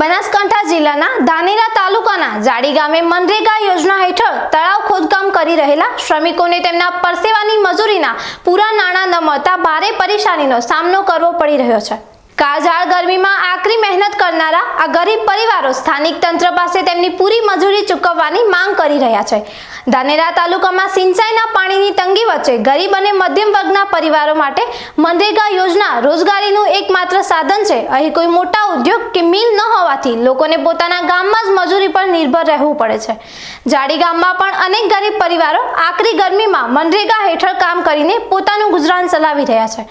બનાસકાંઠા જિલ્લાના ધાનેરા તાલુકાના જાડી ગામે મનરેગા યોજના હેઠળ તળાવ ખોદકામ કરી રહેલા શ્રમિકોને તેમના પરસેવાની મજૂરીના પૂરા નાણાં ન મળતા ભારે પરેશાનીનો સામનો કરવો પડી રહ્યો છે. કાળઝાળ ગરમીમાં આકરી મહેનત કરનારા આ ગરીબ પરિવારો સ્થાનિક તંત્ર પાસે તેમની પૂરી મજૂરી ચૂકવવાની માંગ કરી રહ્યા છે. ધાનેરા તાલુકામાં સિંચાઈના પાણીની તંગી વચ્ચે ગરીબ અને મધ્યમ વર્ગના પરિવારો માટે મનરેગા યોજના રોજગારીનું એકમાત્ર સાધન છે. અહીં કોઈ મોટા ઉદ્યોગ કે મિલ ન હોવાથી લોકોને પોતાના ગામમાં જ મજૂરી પર નિર્ભર રહેવું પડે છે. જાડી ગામમાં પણ અનેક ગરીબ પરિવારો આકરી ગરમીમાં મનરેગા હેઠળ કામ કરીને પોતાનું ગુજરાન ચલાવી રહ્યા છે.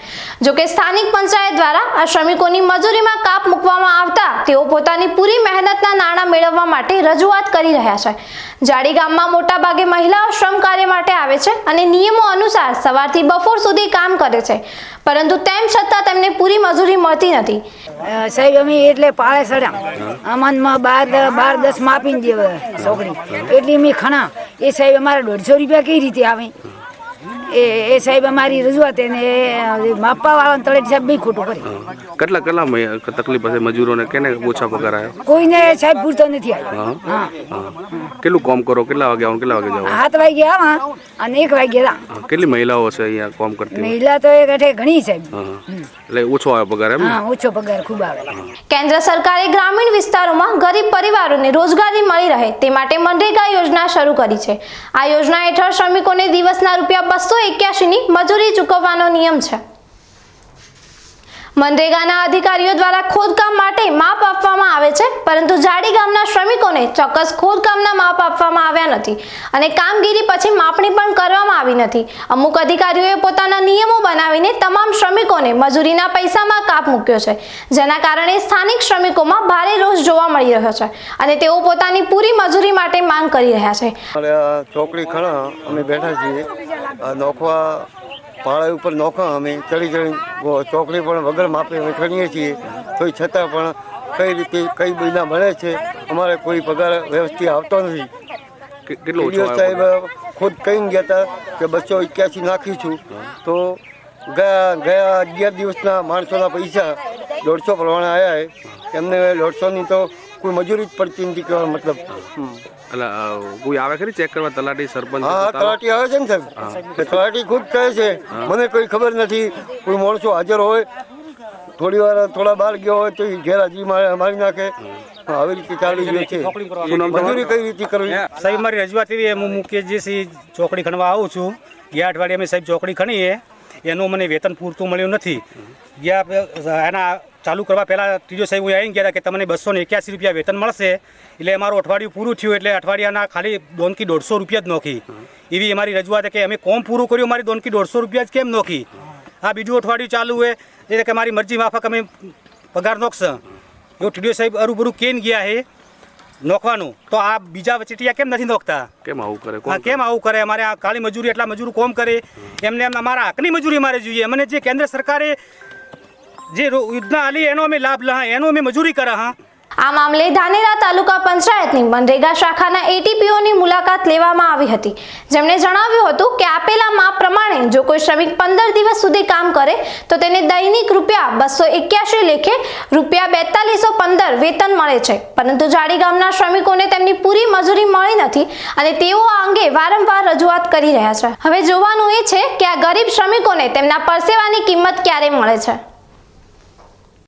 જોકે સ્થાનિક પંચાયત દ્વારા આ શ્રમિકોની મજૂરીમાં કાપ મૂકવામાં આવતા તેઓ પોતાની પૂરી મહેનતના નાણાં મેળવવા માટે રજૂઆત કરી રહ્યા છે. જાડી ગામમાં મોટાભાગે મહિલાઓ શ્રમ કાર્ય માટે આવે છે અને નિયમો અનુસાર સવારથી બપોર સુધી કામ કરે છે. પરંતુ તેમ છતાં તેમને પૂરી મજૂરી મળતી નથી. સાહેબ, અમે એટલે પાળે સડ્યા અમનમાં બાર બાર દસ માપીને દે છોકરી. એટલી અમે ખણા. એ સાહેબ, અમારા દોઢસો રૂપિયા કઈ રીતે આવે? એ એ સાહેબ અમારી રજૂઆત એને માપવા વાળા તળેટી સાહેબ બી ખોટું કરી કેટલા કેટલા તકલીફ હશે મજૂરોને? કેને ઓછા પગાર આવ્યો કોઈને સાહેબ પૂરતો નથી આવ્યો હા? હા. કેટલું કામ કરો? કેટલા વાગે આવો કેટલા વાગે જાવ સાત વાગે આવા અને એક વાગે રા હા, કેટલી મહિલાઓ હશે અહીંયા કામ કરતી? મહિલા તો એક અઠે ઘણી સાહેબ. એટલે ઓછો આવે પગાર એમ હા ઓછો પગાર ખૂબ આવે. કેન્દ્ર સરકારે ગ્રામીણ વિસ્તારોમાં ગરીબ પરિવારોને રોજગારી મળી રહે તે માટે મનરેગા યોજના શરૂ કરી છે. આ યોજના હેઠળ શ્રમિકોને દિવસના રૂપિયા બસો એક્યાસીની મજૂરી ચૂકવવાનો નિયમ છે. મનરેગાના અધિકારીઓ દ્વારા ખોદકામ માટે માપ આપવામાં આવે છે, પરંતુ જાડી ગામના શ્રમિકોને ચોક્કસ ખોદકામના માપ આપવામાં આવ્યા નથી અને કામગીરી પછી માપણી પણ કરવામાં આવી નથી. અમુક અધિકારીઓએ પોતાના નિયમો બનાવીને તમામ શ્રમિકોને મજૂરીના પૈસામાં કાપ મૂક્યો છે, જેના કારણે સ્થાનિક શ્રમિકોમાં ભારે રોષ જોવા મળી રહ્યો છે અને તેઓ પોતાની પૂરી મજૂરી માટે માંગ કરી રહ્યા છે. ચોકડી ખણા અમે બેઠા છીએ. નોખવા પાળા ઉપર નોખા અમે. ચડી ચડી ચોકડી પણ વગર માપે અમે ખણીએ છીએ. તો છતાં પણ કઈ રીતે કઈ મહિના મળે છે અમારે કોઈ પગાર વ્યવસ્થિત આવતો નથી. કેટલો સાહેબ ખુદ કહીને ગયા હતા કે બસો એક્યાસી નાખી છું. તો ગયા ગયા અગિયાર દિવસના માણસોના પૈસા દોઢસો પ્રમાણે આવ્યા એમને દોઢસોની તો કોઈ મજૂરી જ પડતી નથી કહેવાનો મતલબ. કોઈ આવે ખરી ચેક કરવા? તલાટી સરપંચ હા? તલાટી આવે છે ને સાહેબ. તલાટી ખુદ કહે છે. મને કોઈ ખબર નથી. કોઈ માણસો હાજર હોય થોડી વાર થોડા બહાર ગયો હોય તો હજી મારી મારી નાખે. આવી રીતે ચાલી રહ્યું છે. મજૂરી કઈ રીતે કરવી? સાહેબ મારી રજૂઆત એવી હું મુકેશજી ચોકડી ખણવા આવું છું. ગયા અઠવાડિયે અમે સાહેબ ચોકડી ખણીએ. એનું મને વેતન પૂરતું મળ્યું નથી. ગયા એના ચાલુ કરવા પહેલાં ત્રીજો સાહેબ હું આવીને ગયા કે તમને બસો ને એક્યાસી રૂપિયા વેતન મળશે. એટલે અમારું અઠવાડિયું પૂરું થયું એટલે અઠવાડિયાના ખાલી દોનકી દોઢસો રૂપિયા જ નોખી. એવી અમારી રજૂઆત કે અમે કોમ પૂરું કર્યું મારી દોનકી દોઢસો રૂપિયા જ કેમ નોખી? આ બીજું અઠવાડિયું ચાલુ હોય એટલે કે મારી મરજી માફક અમે પગાર નોખશે. એવું ટીડીઓ સાહેબ અરૂબરૂ કેમ ગયા છે નોખવાનું. તો આ બીજા વચેટિયા કેમ નથી નોખતા? કેમ આવું કરે? હા કેમ આવું કરે? અમારે આ કાળી મજૂરી એટલા મજૂર કોમ કરે. એમને એમ અમારા હકની મજૂરી મારે જોઈએ. મને જે કેન્દ્ર સરકારે જે યોજના આલી એનો અમે લાભ લહા એનો અમે મજૂરી કરા હા. આ મામલે ધાનેરા તાલુકા પંચાયતની મનરેગા શાખાના એટીપીઓની મુલાકાત લેવામાં આવી હતી. જેમણે જણાવ્યું હતું કે આપેલા માપ પ્રમાણે જો કોઈ શ્રમિક પંદર દિવસ સુધી કામ કરે, તો તેને દૈનિક રૂપિયા બસો એક્યાસી લેખે રૂપિયા બેતાલીસો પંદર વેતન મળે છે. પરંતુ જાડી ગામના શ્રમિકોને તેમની પૂરી મજૂરી મળી નથી અને તેઓ આ અંગે વારંવાર રજૂઆત કરી રહ્યા છે. હવે જોવાનું એ છે કે આ ગરીબ શ્રમિકોને તેમના પરસેવાની કિંમત ક્યારે મળે છે.